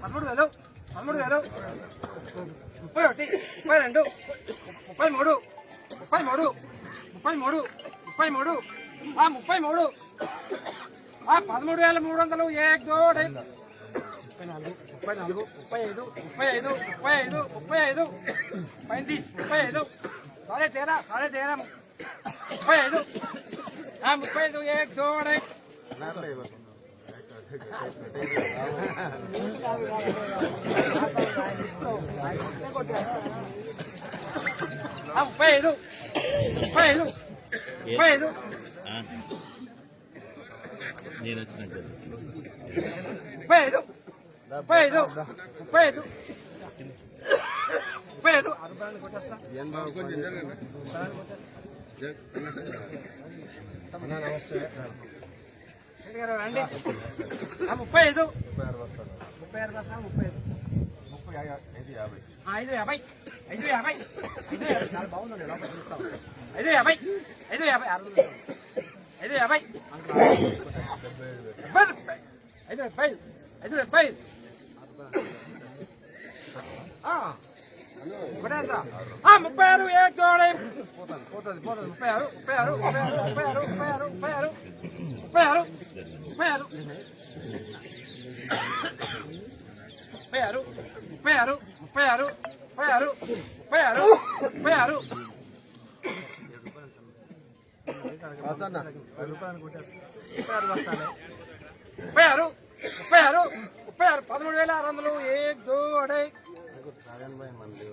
పదమూడు వేలు పదమూడు వేలు. ముప్పై ఒకటి ముప్పై రెండు ముప్పై మూడు ముప్పై మూడు ముప్పై మూడు ముప్పై మూడు ఆ ముప్పై మూడు ఆ పదమూడు వేల మూడు వందలు ఏక్ దోడై ముప్పై నాలుగు ముప్పై నాలుగు ముప్పై ఐదు ముప్పై ఐదు ముప్పై ఐదు ముప్పై ఐదు పైంతీస్ ముప్పై ఐదు సరే తేరా సరే తేరా ముప్పై ఐదు ముప్పై ఏక్ దోడ్ ముప్పై ఐదు ముప్పై ఐదు ముప్పై ఐదు నేను వచ్చినట్టు తెలుసు. ముప్పై ఐదు ముప్పై ఐదు ముప్పై ఐదు ముప్పై ఐదు నమస్తే. రండి. ముప్పై ఐదు. ముప్పై ఆరు బస్తాలు ముప్పై ఆరు బస్తాలు ముప్పై ఐదు ముప్పై ఐదు యాభై. ఐదు యాభై. ఐదు యాభై. ఐదు యాభై చాలా బాగుందండి లోపల చూస్తాం. ఐదు యాభై. ఐదు యాభై. ఆరు ఐదు యాభై. డెబ్బై రూపాయి ఐదు డెబ్బై. ఐదు డెబ్బై. ఐదు ముప్పై ఆరు ఏ జోడే పోతుంది పోతుంది ముప్పై ఆరు ముప్పై ఆరు ముప్పై ఆరు ముప్పై ఆరు ముప్పై ఆరు ముప్పై ఆరు ముప్పై ఆరు ముప్పై ఆరు ముప్పై ఆరు ముప్పై ఆరు ముప్పై ఆరు ముప్పై ఆరు ముప్పై ఆరు ముప్పై ఆరు ముప్పై ఆరు ముప్పై ఆరు ముప్పై ఆరు పదమూడు వేల ఆరు వందలు ఏ రాజన్ భాయ్ మంది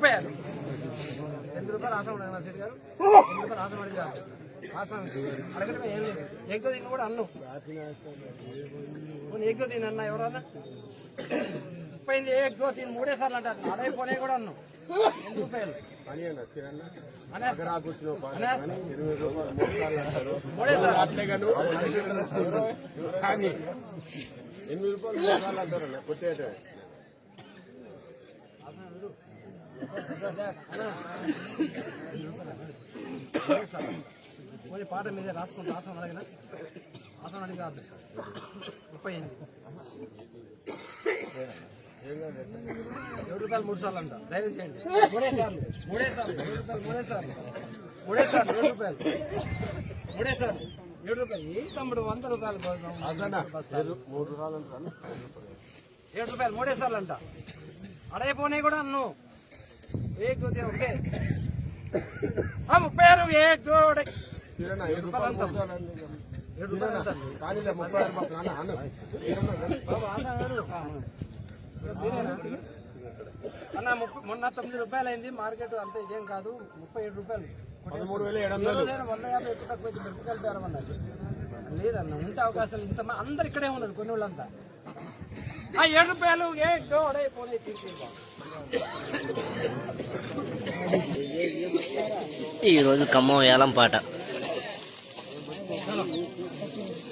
పోయారు ఎన్ని రూపాయలు ఆశ ఉండదు నర్సెట్ గారు ఎన్ని రూపాయలు ఆశ అడిగి ఆసనం అడగటమే ఏం లేదు ఎగ్గో తిని కూడా అన్ను ఎగ్గో తిని అన్న ఎవరన్నా ఇప్పైంది ఏ దీన్ని మూడే సార్లు అంటారు. నాడే కూడా అన్నావు. సార్లు. పాట మీదే రాసుకుంటా ఆసనం అడిగిన ఆసనం అడిగి రాదు. ముప్పై ఏడు రూపాయలు మూడు సార్లు అంట. ధైర్యం చేయండి. మూడే సార్లు. మూడే సార్లు. ఏడు రూపాయలు మూడే సార్లు. మూడే సార్లు ఏడు రూపాయలు. మూడే సార్లు. ఏడు రూపాయలు. ఏ తమ్ముడు వంద రూపాయలు మూడు సార్లు అంటారు ఏడు రూపాయలు మూడే సార్లు అంట. అడైపోయినాయి కూడా అన్ను. ఏ కొద్ది ఒకటే. ముప్పై ఆరు ఏ జోడే కిరణా ఏడు రూపాయలు అండి. ఏడు రూపాయలు అంటారు కానీ ఇలా ముప్పై ఆరు రూపాయలు నాన్న అన్న కిరణా బాబు, అన్న గారు. మీరేనా? అన్న ముప్పై మొన్న తొమ్మిది రూపాయలు అయింది మార్కెట్ అంత ఇదేం కాదు ముప్పై ఏడు రూపాయలు. వంద యాభై ఎక్కువ తక్కువ మిరపకాయలు బేరమన్నారు లేదన్న ఉంటే అవకాశాలు ఇంత అందరు ఇక్కడే ఉన్నారు కొన్ని వాళ్ళంతా ఆ ఏడు రూపాయలు ఏ డోడే పోనీ తీసుకుంటాం ఈరోజు ఖమ్మం వేలం పాట.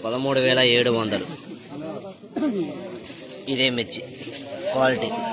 పదమూడు వేల ఏడు వందలు. ఇదే మిర్చి. quality.